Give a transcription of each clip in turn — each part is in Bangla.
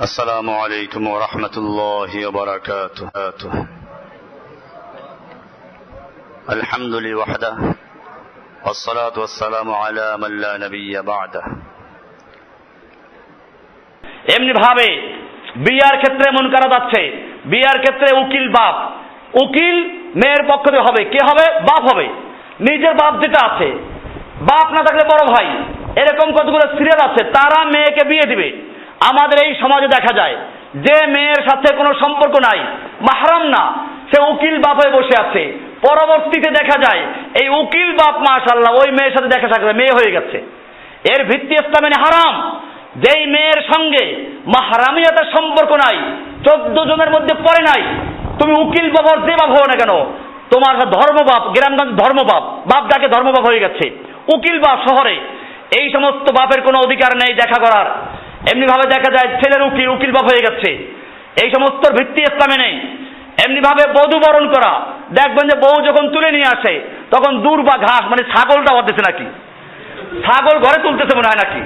السلام عليكم ورحمة الله وبركاته الحمد لله وحده والصلاة والسلام على من لا نبي بعده এমনি ভাবে বিয়ার ক্ষেত্রে মন করা যাচ্ছে বিয়ার ক্ষেত্রে উকিল বাপ উকিল মেয়ের পক্ষ থেকে হবে কে হবে বাপ হবে নিজের বাপ যেটা আছে বাপ না থাকলে বড় ভাই এরকম কতগুলো সিরিয়াল আছে তারা মেয়েকে বিয়ে দিবে আমাদের এই সমাজে দেখা যায় যে মেয়ের সাথে কোনো সম্পর্ক নাই, মাহরাম না, সে উকিল বাপ হয়ে বসে আছে। পরবর্তীতে দেখা যায় এই উকিল বাপ মাশাল্লাহ ওই মেয়ের সাথে দেখা সাক্ষাৎ মেয়ে হয়ে গেছে। এর ভিত্তি ইসলামে হারাম। যেই মেয়ের সঙ্গে মাহারামিয়াতের সম্পর্ক নাই, চোদ্দ জনের মধ্যে পড়ে নাই, তুমি উকিল বাবার যে বাপ হও না কেন, তোমার ধর্মবাপ গ্রামগঞ্জ ধর্মবাপ বাপ ডাকে ধর্মবাপ হয়ে গেছে। উকিল বাপ শহরে এই সমস্ত বাপের কোনো অধিকার নেই দেখা করার। এমনি ভাবে দেখা যায় ছেলের উকিল উকিল বাপ হয়ে গেছে। এই সমস্ত ভিত্তি ইসলামে নেই। এমনি ভাবে বধু বরণ করা। দেখবেন যে বউ যখন তুলে নিয়ে আসে, তখন দূর বা ঘাস মানে ছাগলটা হতেছে নাকি? ছাগল ঘরে তুলতেছে মনে হয় নাকি?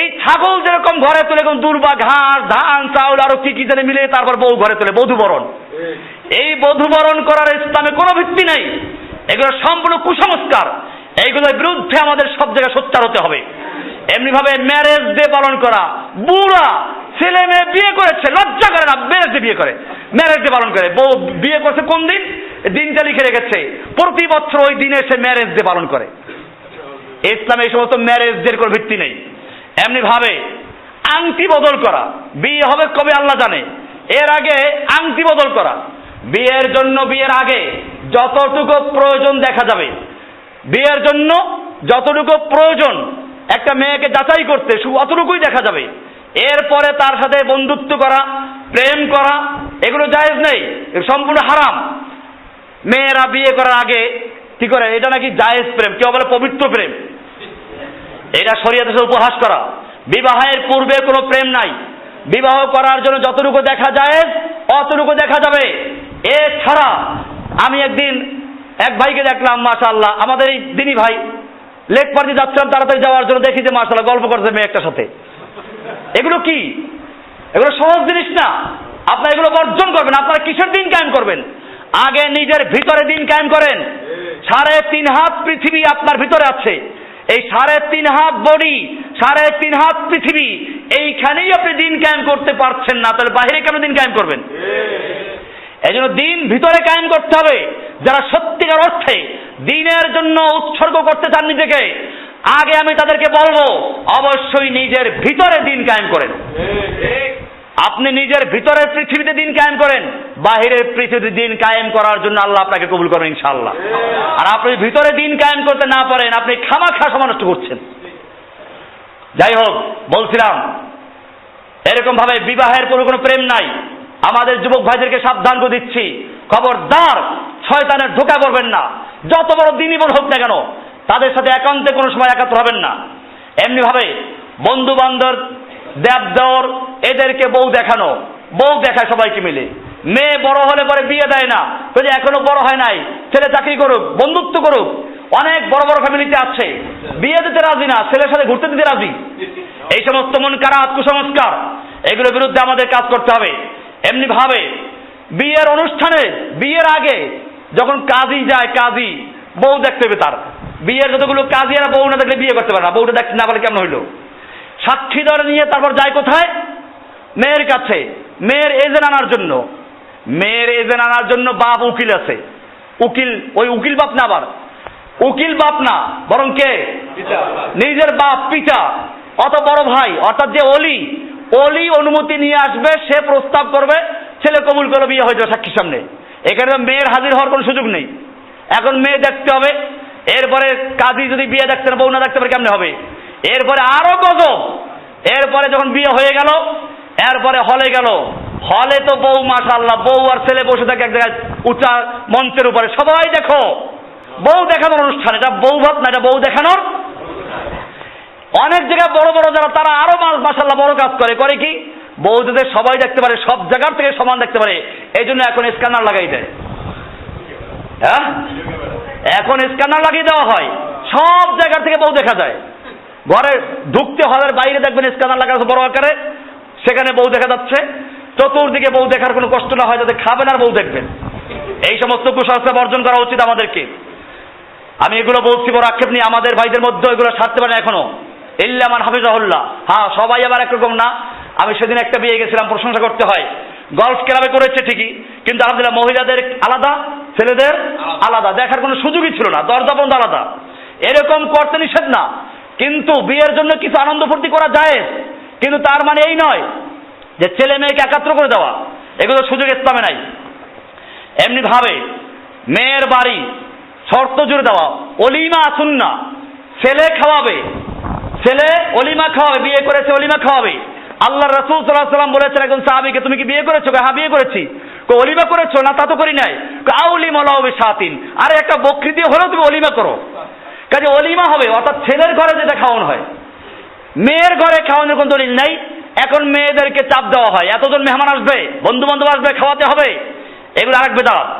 এই ছাগল যেরকম ঘরে তুলে এরকম দুর্বা ঘাস, ধান, চাউল, আরও কি কি জানে মিলে তারপর বউ ঘরে তুলে বধুবরণ এই বধুবরণ করার ইসলামে কোনো ভিত্তি নাই। এগুলো সম্পূর্ণ কুসংস্কার। এইগুলোর বিরুদ্ধে আমাদের সব জায়গায় সোচ্চার হতে হবে। এমনি ভাবে ম্যারেজ ডে পালন করা। বুড়া ছেলে মেয়ে বিয়ে করেছে, লজ্জা করে না ম্যারেজ ডে বিয়ে করে। ম্যারেজ ডে পালন করে। বউ বিয়ে করছে কোন দিন? দিনটা লিখে রেখেছে। প্রতি বছর ওই দিনে সে ম্যারেজ ডে পালন করে। ইসলামে এই সমস্ত ম্যারেজ ডের কোনো ভিত্তি নেই। এমনি ভাবে আংটি বদল করা। বিয়ে হবে কবে আল্লাহ জানে। এর আগে আংটি বদল করা। বিয়ের জন্য বিয়ের আগে যতটুকু প্রয়োজন দেখা যাবে। বিয়ের জন্য যতটুকু প্রয়োজন একটা মেয়েকে যাচাই করতে শুধু অতটুকুই দেখা যাবে। এরপরে তার সাথে বন্ধুত্ব করা, প্রেম করা, এগুলো জায়েজ নেই সম্পূর্ণ হারাম। মেয়েরা বিয়ে করার আগে কি করে, এটা নাকি জায়েজ প্রেম, কেউ বলে পবিত্র প্রেম। এটা শরীয়তে এসে উপহাস করা। বিবাহের পূর্বে কোনো প্রেম নাই। বিবাহ করার জন্য যতটুকু দেখা যায়, অতটুকু দেখা যাবে। এছাড়া আমি একদিন এক ভাইকে দেখলাম মাশাল্লাহ আমাদের এই দিনী ভাই লেক পার্টি যাচ্ছিলাম তাড়াতাড়ি যাওয়ার জন্য দেখি যে মাশাল্লাহ গল্প করছে মেয়ে একটার সাথে। এগুলো কি? এগুলো সহজ জিনিস না। আপনারা এগুলো বর্জন করবেন আপনারা কিসের দিন কায়েম করবেন? আগে নিজের ভিতরে দিন কায়েম করেন। সাড়ে তিন হাত পৃথিবী আপনার ভিতরে আছে। এই সাড়ে তিন হাত বডি সাড়ে তিন হাত পৃথিবী এইখানেই আপনি দিন কায়েম করতে পারছেন না। তাহলে বাইরে কেন দিন কায়েম করবেন? এই জন্য দিন ভিতরে কায়েম করতে হবে। যারা সত্যিকার অর্থে দিনের জন্য উৎসর্গ করতে চান নিজেকে, আগে আমি তাদেরকে বলব, অবশ্যই নিজের ভিতরে দিন কায়েম করেন। আপনি নিজের ভিতরের পৃথিবীতে দিন কায়েম করেন, বাহিরের পৃথিবীতে দিন কায়েম করার জন্য আল্লাহ আপনাকে কবুল করেন ইনশাআল্লাহ। আর আপনি ভিতরে দিন কায়েম করতে না পারেন, আপনি খামাখা সমানষ্ট করছেন। যাই হোক, বলছিলাম এরকম ভাবে বিবাহের কোনো কোনো প্রেম নাই। আমাদের যুবক ভাইদেরকে সাবধান করে দিচ্ছি। খবরদার শয়তানের ধোকা করবেন না। যত বড় দিনই বড় হোক না কেন, তাদের সাথে একান্তে কোনো সময় একাত্র হবেন না। এমনি ভাবে বন্ধু বান্ধব দেব দেওর এদেরকে বউ দেখানো, বউ দেখায় সবাইকে মিলে। মেয়ে বড় হলে পরে বিয়ে দেয় না। যদি এখনও বড় হয় নাই, ছেলে চাকরি করুক, বন্ধুত্ব করুক। অনেক বড় বড় ফ্যামিলিতে আছে। বিয়ে দিতে রাজি না, ছেলের সাথে ঘুরতে দিতে রাজি। এই সমস্ত মন কারাত কুসংস্কার, এগুলোর বিরুদ্ধে আমাদের কাজ করতে হবে। এমনি ভাবে বিয়ের অনুষ্ঠানে, বিয়ের আগে যখন কাজী যায়, কাজী, বউ দেখতে হবে তার। বিয়ের যতগুলো কাজী আর বউ না দেখলে বিয়ে করতে পারে না। বউটা দেখতে না পারলে কেমন হইল? সাক্ষী ধরে নিয়ে তারপর যায় কোথায়? মেয়ের কাছে। মেয়ের এজেন্ট আনার জন্য। মেয়ের এজেন্ট আনার জন্য বাপ উকিল আছে। উকিল, ওই উকিল বাপ না আবার? উকিল বাপ না, বরং কে? নিজের বাপ, পিতা। অত বড় ভাই, অর্থাৎ যে অলি অলি অনুমতি নিয়ে আসবে, সে প্রস্তাব করবে, ছেলে কবুল করে বিয়ে হয়ে যাবে সাক্ষীর সামনে। এখানে মেয়ের হাজির হওয়ার কোনো সুযোগ নেই। এখন মেয়ে দেখতে হবে, এরপরে কাজী যদি বিয়ে দেখতে না, বউ না দেখতে পারে কেমনে হবে? এরপরে আরও গজব। এরপরে যখন বিয়ে হয়ে গেল, এরপরে হলে গেল। হলে তো বউ মাশাল্লাহ বউ আর ছেলে বসে থাকে এক জায়গায় উঁচা মঞ্চের উপরে। সবাই দেখো, বউ দেখানোর অনুষ্ঠান, এটা বউ ভাত না, এটা বউ দেখানোর অনেক জায়গায় বড় বড় যারা, তারা আরও মাসাল্লাহ বড় কাজ করে। করে কি? বৌদিদের সবাই দেখতে পারে, সব জায়গার থেকে সমান দেখতে পারে। এই জন্য এখন স্ক্যানার লাগাই দেয়। হ্যাঁ? এখন স্ক্যানার লাগিয়ে দেওয়া হয়। সব জায়গার থেকে বউ দেখা যায়। ঘরে ঢুকতে হলের বাইরে দেখবেন স্ক্যানার লাগা আছে বড় আকারে। সেখানে বউ দেখা যাচ্ছে। চতুর্দিকে বউ দেখার কোনো কষ্ট না হয়, যাতে খাবেন আর বউ দেখবেন। এই সমস্ত কুসংস্কার বর্জন করা উচিত আমাদেরকে। আমি এগুলো বলছি বড় আক্ষেপ নিয়ে, আমাদের ভাইদের মধ্যে এগুলো সারতে পারে এখনও। ইল্লামান হাফিজাহুল্লাহ। হ্যাঁ সবাই আবার একরকম না। আমি সেদিন একটা বিয়ে গেছিলাম প্রশংসা করতে হয়। গলফ ক্লাবে করেছে ঠিকই কিন্তু আলহামদুলিল্লাহ মহিলাদের আলাদা ছেলেদের আলাদা। দেখার কোনো সুযোগই ছিল না দরজা বন্ধ আলাদা। এরকম করতে নিষেধ না কিন্তু বিয়ের জন্য কিছু আনন্দ ফুর্তি করা যায় কিন্তু তার মানে এই নয় যে ছেলে মেয়েকে একাত্র করে দেওয়া এগুলো সুযোগ ইসলামে নাই। এমনি ভাবে মেয়ের বাড়ি শর্ত জুড়ে দেওয়া অলিমা আসুন না ছেলে খাওয়াবে ছেলে অলিমা খাওয়াবে বিয়ে করেছে অলিমা খাওয়াবে। আল্লাহ রসুল সাল্লাহ সাল্লাম বলেছেন, একজন সাহাবিকে তুমি কি বিয়ে করেছ? হ্যাঁ বিয়ে করেছি। কো অলিমা করেছ? না, তা তো করি নাই। আউলি মলাউবি সাতিন আরে, একটা বকরি দিয়ে হলেও তুমি অলিমা করো। কাজে অলিমা হবে, অর্থাৎ ছেলের ঘরে যেটা খাওয়ানো হয়। মেয়ের ঘরে খাওয়ানোর কোনো দলিল নাই। এখন মেয়েদেরকে চাপ দেওয়া হয়। এতজন মেহমান আসবে বন্ধু বান্ধব আসবে, খাওয়াতে হবে। এগুলো আরেক বেদাত।